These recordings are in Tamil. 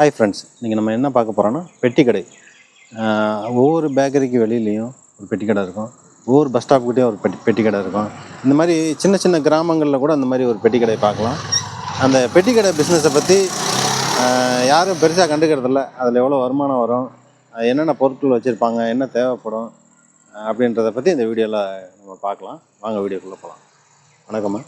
ஹாய் ஃப்ரெண்ட்ஸ் இன்றைக்கி நம்ம என்ன பார்க்க போகிறோன்னா பெட்டி கடை ஆஹ் ஒவ்வொரு பேக்கரிக்கு வெளியிலையும் ஒரு பெட்டி கடை இருக்கும். ஒவ்வொரு பஸ் ஸ்டாப்கிட்டேயும் ஒரு பெட்டி பெட்டி கடை இருக்கும். இந்த மாதிரி சின்ன சின்ன கிராமங்களில் கூட அந்த மாதிரி ஒரு பெட்டி கடை பார்க்கலாம். அந்த பெட்டி கடை பிஸ்னஸை பற்றி யாரும் பெருசாக கண்டுக்கிறதில்ல அதில் எவ்வளோ வருமானம் வரும் என்னென்ன பொருட்கள் வச்சுருப்பாங்க என்ன தேவைப்படும் அப்படின்றத பற்றி இந்த வீடியோவில் நம்ம பார்க்கலாம். வாங்க வீடியோக்குள்ளே போகலாம் வணக்கம்மா.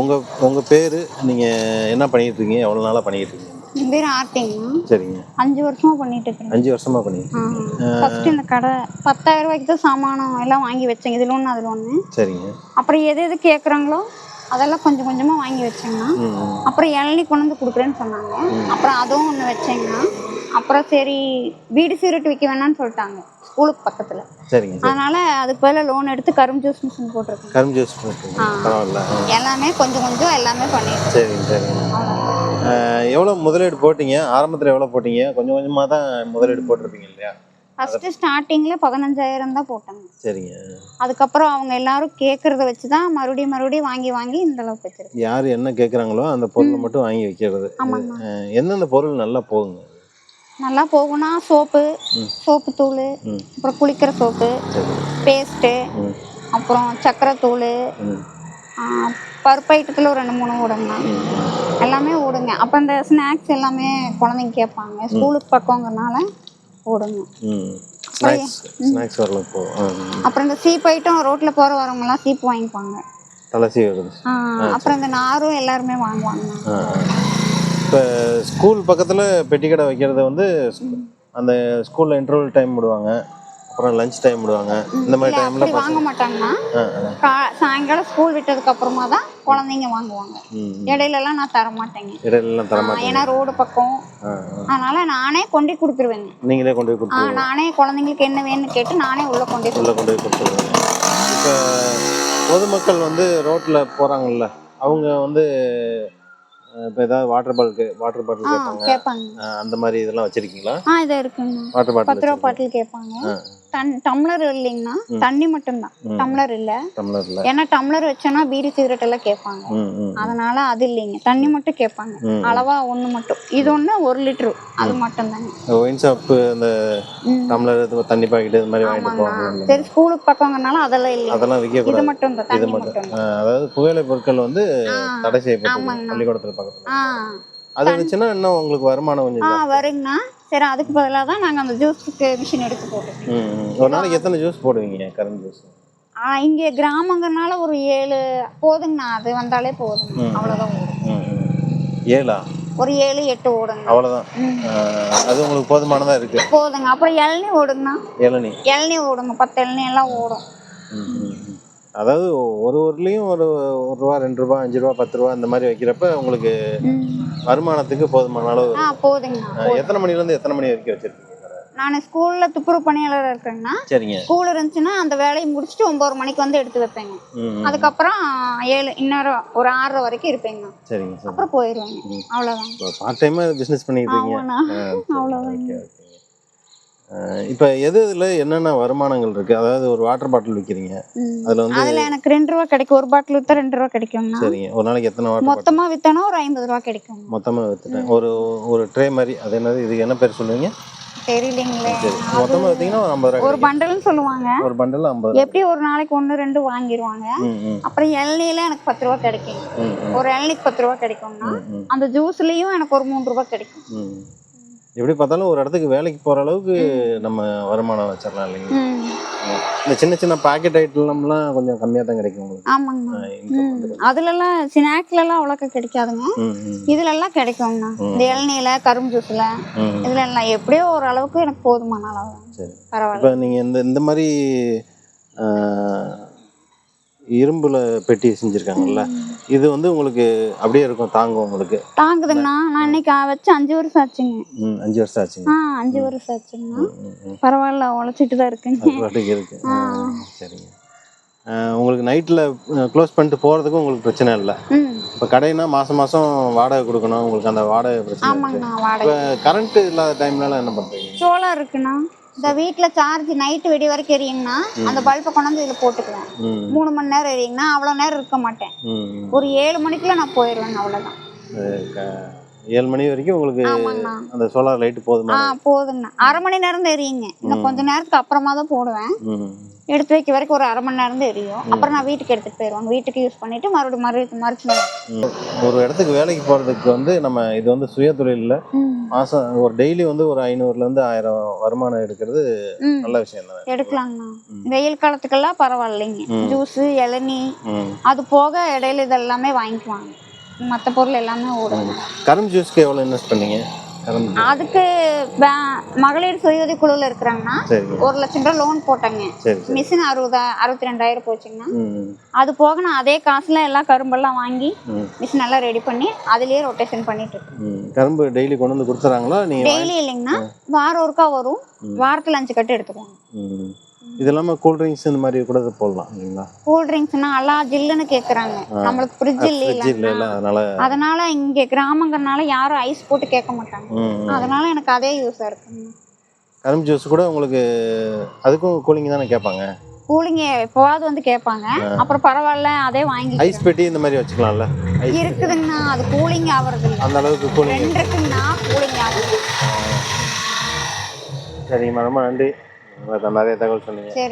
உங்கள் உங்கள் பேர் நீங்கள் என்ன பண்ணிகிட்டு இருக்கீங்க? எவ்வளோ நாளாக பண்ணிக்கிட்டு இருக்கீங்க? என் பேர் ஆர்த்திங்கண்ணா சரிங்க. அஞ்சு வருஷமா பண்ணிட்டு இருக்கேன் அஞ்சு வருஷமா பண்ணிட்டு ஃபர்ஸ்ட் இந்த கடை பத்தாயிரம் ரூபாய்க்கு தான் சாமானம் எல்லாம் வாங்கி வச்சேங்க. இதுல ஒன்று அதில் ஒன்று சரிங்க. அப்புறம் எது எது கேட்குறாங்களோ அதெல்லாம் கொஞ்சம் கொஞ்சமாக வாங்கி வச்சேங்கண்ணா. அப்புறம் இளநீ கொண்டு வந்து கொடுக்குறேன்னு சொன்னாங்க. அப்புறம் அதுவும் ஒன்று வச்சேங்கண்ணா அப்புறம் சரி வீடு சீரட்டு விற்க வேணாம்னு சொல்லிட்டாங்க. ஸ்கூலுக்கு பக்கத்தில். அதனால அதுக்கு பதிலாக லோன் எடுத்து கரும்பு ஜூஸ் மிஷின் போட்டிருக்கேன் கரும்பு ஜூஸ். எல்லாமே கொஞ்சம் கொஞ்சம் எல்லாமே பண்ணிட்டு சரிங்க சரிங்க. எவ்வளோ முதலீடு போட்டீங்க? ஆரம்பத்தில் எவ்வளோ போட்டீங்க? கொஞ்சம் கொஞ்சமாக தான் முதலீடு போட்டிருப்பீங்க இல்லையா? ஃபர்ஸ்ட் ஸ்டார்டிங்கில் பதினஞ்சாயிரம் தான் போட்டாங்க. சரிங்க. அதுக்கப்புறம் அவங்க எல்லாரும் கேட்கறத வச்சு தான் மறுபடியும் மறுபடியும் வாங்கி வாங்கி இந்த அளவுக்கு வச்சிருக்கேன் யார் என்ன கேட்குறாங்களோ அந்த பொருளை மட்டும் வாங்கி வைக்கிறது. எந்தெந்த பொருள் நல்லா போகுங்க? நல்லா போகும்னா சோப்பு சோப்பு தூள் அப்புறம் குளிக்கிற சோப்பு பேஸ்ட்டு அப்புறம் சக்கரை தூள் பருப்பு ஐட்டத்தில் ஒரு ரெண்டு மூணு ஓடுங்கண்ணா எல்லாமே ஓடுங்க அப்போ இந்த ஸ்நாக்ஸ் எல்லாமே குழந்தைங்க கேட்பாங்க. ஸ்கூலுக்கு பக்கங்கிறனால ஓடுங்க. அப்புறம் இந்த சீப் ஐட்டம் ரோட்டில் போகிற வரவங்கலாம் சீப்பு வாங்கிப்பாங்க. அப்புறம் இந்த நாரும் எல்லாருமே வாங்குவாங்கண்ணா இப்போ ஸ்கூல் பக்கத்தில் பெட்டி கடை வைக்கிறது வந்து அந்த ஸ்கூலில் இன்டர்வல் டைம் விடுவாங்க. அப்புறம் லஞ்ச் டைம் விடுவாங்க. இந்த மாதிரி டைமில் வாங்க கா சாயங்காலம் ஸ்கூல் விட்டதுக்கு அப்புறமா தான் குழந்தைங்க வாங்குவாங்க. ம் இடையிலலாம் நான் தர மாட்டேங்க. இடையிலலாம் தர ஆ, மாட்டேங்க. ஏன்னா ரோடு பக்கம். அதனால நானே கொண்டு கொடுத்துருவேங்க. நீங்களே கொண்டு கொடுத்துருவீங்க. நானே குழந்தைங்களுக்கு என்ன வேணும்னு கேட்டு நானே உள்ள கொண்டு உள்ளே கொண்டு போய் கொடுத்துருவீங்க. இப்போ பொதுமக்கள் வந்து ரோட்டில் போகிறாங்கல்ல அவங்க வந்து இப்போ ஏதாவது வாட்டர் பாட்டில் வாட்டர் பாட்டில் கேட்பாங்க. அந்த மாதிரி இதெல்லாம் வச்சுருக்கீங்களா? ஆ இது இருக்குங்க. வாட்டர் பத்து பாட்டில் ரூபா பாட்டில் கேட்பாங்க. டன் டம்ளர் இல்லைங்கண்ணா தண்ணி மட்டும்தான். டம்ளர் இல்ல. ஏன்னா டம்ளர் வச்சோன்னா பீடி சிகரெட் எல்லாம் கேட்பாங்க. அதனால அது இல்லைங்க. தண்ணி மட்டும் கேட்பாங்க. அளவா ஒண்ணு மட்டும். இது ஒண்ணு ஒரு லிட்டரு. அது மட்டும் தாங்க ஒயின். டம்ளர் இது தண்ணி பாக்கெட் இது மாதிரி வாங்கிட்டு போவாங்க சரி ஸ்கூலுக்கு பக்கங்கிறனால அதெல்லாம் இல்லைங்க. அதெல்லாம் இது விற்கக்கூடாது மட்டும் தான் தண்ணி மட்டும். அதாவது புகையிலை பொருட்கள் வந்து. தடை செய்யப்பட்டது ஆமாங்கண்ணா. பள்ளிக்கூடத்தில் பக்கத்தில். அது இருந்துச்சுன்னா இன்னும் உங்களுக்கு வருமானம் கொஞ்சம். வருங்கண்ணா. சரி அதுக்கு பதிலாக தான் நாங்கள் அந்த ஜூஸுக்கு மிஷின் எடுத்து போட்டுருக்கோம் ம், ம். ஒரு நாளைக்கு எத்தனை ஜூஸ் போடுவீங்க கரும்பு ஜூஸ் ஆ இங்கே கிராமங்கிறனால ஒரு ஏழு போதுங்கண்ணா. அது வந்தாலே போதுங்க ம். அவ்வளோதான். ஏழா? ஒரு ஏழு எட்டு ஓடுங்க அவ்வளோதான். அது உங்களுக்கு போதுமானதாக இருக்கு? போதுங்க. அப்புறம் இளநீ ஓடுங்கண்ணா. இளநீ இளநீ ஓடுங்க. பத்து இளநீ எல்லாம் ஓடும். அதாவது ஒரு ஊர்லேயும் ஒரு ஒரு ரூபா ரெண்டு ரூபா அஞ்சு ரூபா பத்து ரூபா இந்த மாதிரி வைக்கிறப்ப உங்களுக்கு. வருமானத்துக்கு போதுமான அளவு ஆ போதுங்கண்ணா எத்தனை மணிலேருந்து எத்தனை மணி வரைக்கும் வச்சிருக்கீங்க? நான் ஸ்கூலில் துப்புரவு பணியாளர் இருக்கேங்கண்ணா சரிங்க. ஸ்கூல் இருந்துச்சுன்னா அந்த வேலையை முடிச்சுட்டு ஒம்பது மணிக்கு வந்து எடுத்து வைப்பேங்க. அதுக்கப்புறம் ஏழு இன்னொரு ஒரு ஆறரை வரைக்கும் இருப்பேங்க. சரிங்க சரி அப்புறம் போயிடுவேங்க. அவ்வளோதான் பார்ட் டைமாக பிஸ்னஸ் பண்ணிட்டு இருக்கீங்க. அவ்வளோதான் இப்போ எது இதில் என்னென்ன வருமானங்கள் இருக்குது அதாவது ஒரு வாட்டர் பாட்டில் விற்கிறீங்க. அதில் வந்து அதுல எனக்கு ரெண்டு ரூபா கிடைக்கும். ஒரு பாட்டில் வித்தா ரெண்டு ரூபா கிடைக்கும்னா. சரிங்க. ஒரு நாளைக்கு எத்தனை வாட்டர் பாட்டில் மொத்தமா வித்தானா ஒரு ஐம்பது ரூபா கிடைக்கும். மொத்தமாக விற்றுட்டேன் ஒரு ஒரு ட்ரே மாதிரி. அது என்னது? இதுக்கு என்ன பேர் சொல்லுவீங்க? தெரியலைங்களே. சரி. மொத்தமாக விற்றீங்கன்னா ஒரு ஐம்பது ரூபா ஒரு பண்டல்னு சொல்லுவாங்க. கிடைக்கும். ஒரு பண்டில் ஐம்பது எப்படி ஒரு நாளைக்கு ஒன்று ரெண்டு வாங்கிடுவாங்க அப்புறம் இளநீல எனக்கு பத்து ரூபா கிடைக்கும். ஒரு இளநீக்கு பத்து ரூபா கிடைக்கும்னா அந்த ஜூஸ்லயும் எனக்கு ஒரு மூணு ரூபா கிடைக்கும். எப்படி பார்த்தாலும் ஒரு இடத்துக்கு வேலைக்கு போகிற அளவுக்கு நம்ம வருமானம் வச்சிடலாம் இல்லைங்க. இந்த சின்ன சின்ன பாக்கெட் ஐட்டம்லாம் கொஞ்சம் கம்மியாக தான் கிடைக்கும் உங்களுக்கு. ஆமாங்கண்ணா. அதுலலாம் ஸ்நாக்ஸ்ல எல்லாம் அவ்வளோக்கா கிடைக்காதுங்க ம் ம் இதுல எல்லாம் கிடைக்கும்ண்ணா இந்த இளநீல கரும்பு ஜூஸ்ல ம் இதுல எல்லாம் எப்படியோ ஒரு அளவுக்கு எனக்கு போதுமான அளவு. சரி. பரவாயில்ல. இப்போ நீங்கள் இந்த இந்த மாதிரி இரும்புல பெட்டி செஞ்சுருக்காங்கல்ல? இது வந்து உங்களுக்கு அப்படியே இருக்கும் தாங்கும் உங்களுக்கு? தாங்குதுங்கண்ணா. நான் இன்னைக்கு வச்சு அஞ்சு வருஷம் ஆச்சுங்க. ம் அஞ்சு வருஷம் ஆச்சுங்க. ஆ அஞ்சு வருஷம் ஆச்சுங்கண்ணா. பரவாயில்ல உழைச்சிட்டு தான் இருக்குங்க இருக்கு. சரிங்க. உங்களுக்கு நைட்டில் க்ளோஸ் பண்ணிட்டு போகிறதுக்கும் உங்களுக்கு பிரச்சனை இல்லை? இப்போ கடைனா மாதம் மாதம் வாடகை கொடுக்கணும் உங்களுக்கு அந்த வாடகை பிரச்சனை இப்போ கரண்ட் இல்லாத டைம்லலாம் என்ன பண்ணுறீங்க சோலார் இருக்குண்ணா. இந்த வீட்டில் சார்ஜ் நைட்டு வெடி வரைக்கும் எரியுங்கண்ணா அந்த பல்பை கொண்டாந்து இதில் போட்டுக்குவேன். மூணு மணி நேரம் எரியுங்கண்ணா அவ்வளோ நேரம் இருக்க மாட்டேன். ஒரு ஏழு மணிக்குள்ள நான் அவ்வளோதான் அது க- ஏழு மணி வரைக்கும் உங்களுக்கு அந்த சோலார் லைட் ஆ போதுமா போதுங்கண்ணா. அரை மணி நேரம் தான் எரியுங்க இன்னும் கொஞ்ச நேரத்துக்கு அப்புறமா தான் போடுவேன். எடுத்து வைக்க வரைக்கும் ஒரு அரை மணி நேரம் தான் எரியும். அப்புறம் நான் வீட்டுக்கு எடுத்துட்டு போயிடுவாங்க வீட்டுக்கு யூஸ் பண்ணிட்டு மறுபடியும் மறுபடியும் மறுச்சு. ஒரு இடத்துக்கு வேலைக்கு போகிறதுக்கு வந்து நம்ம இது வந்து சுய தொழிலில் மாதம் ஒரு டெய்லி வந்து ஒரு ஐநூறுலேருந்து ஆயிரம் வருமானம் எடுக்கிறது நல்ல விஷயம் தானே? எடுக்கலாங்கண்ணா. வெயில் காலத்துக்கெல்லாம் பரவாயில்லைங்க. ஜூஸ் இளநீ அது போக இடையில இதெல்லாமே வாங்கிக்குவாங்க. மற்ற பொருள் எல்லாமே ஓடுங்க கரும்பு ஜூஸ்க்கு எவ்வளோ இன்வெஸ்ட் பண்ணீங்க. அதுக்கு மகளிர் சுய உதவி குழுவில் இருக்கிறாங்கன்னா ஒரு லட்சம் ரூபா லோன் போட்டாங்க. மிஷின் அறுபதா அறுபத்தி ரெண்டாயிரம் போச்சுங்கன்னா அது போக நான் அதே காசுல எல்லாம் கரும்பெல்லாம் வாங்கி மிஷின் எல்லாம் ரெடி பண்ணி அதுலயே ரொட்டேஷன் பண்ணிட்டு இருக்கேன். கரும்பு டெய்லி கொண்டு வந்து கொடுத்துறாங்களா? டெய்லி இல்லைங்கன்னா வாரம் ஒருக்கா வரும். வாரத்துல அஞ்சு கட்டு எடுத்துக்குவோம் இது இல்லாமல் கூல்ட்ரிங்க்ஸ் இந்த மாதிரி கூட போடலாம் இல்லைங்களா? கூல் ட்ரிங்க்ஸ்னா எல்லாம் ஜில்லுன்னு கேக்குறாங்க. நம்மளுக்கு ஃப்ரிட்ஜ் இல்ல அதனால அதனால இங்க கிராமங்கிறனால யாரும் ஐஸ் போட்டு கேட்க மாட்டாங்க. அதனால எனக்கு அதே யூஸா இருக்குங்க. கரும்பு ஜூஸ் கூட உங்களுக்கு அதுக்கும் கூலிங் தானே கேட்பாங்க? கூலிங்க எப்போவாவது வந்து கேட்பாங்க. அப்புறம் பரவாயில்ல அதே வாங்கி ஐஸ் பெட்டி இந்த மாதிரி வச்சுக்கலாம்ல? இருக்குதுங்கண்ணா அது கூலிங் இல்லை. அந்த அளவுக்கு கூலிங் இருக்குங்கண்ணா கூலிங் ஆகுது சரிங்கம்மா ரொம்ப நன்றி. நிறைய தகவல் சொன்னீங்க சரி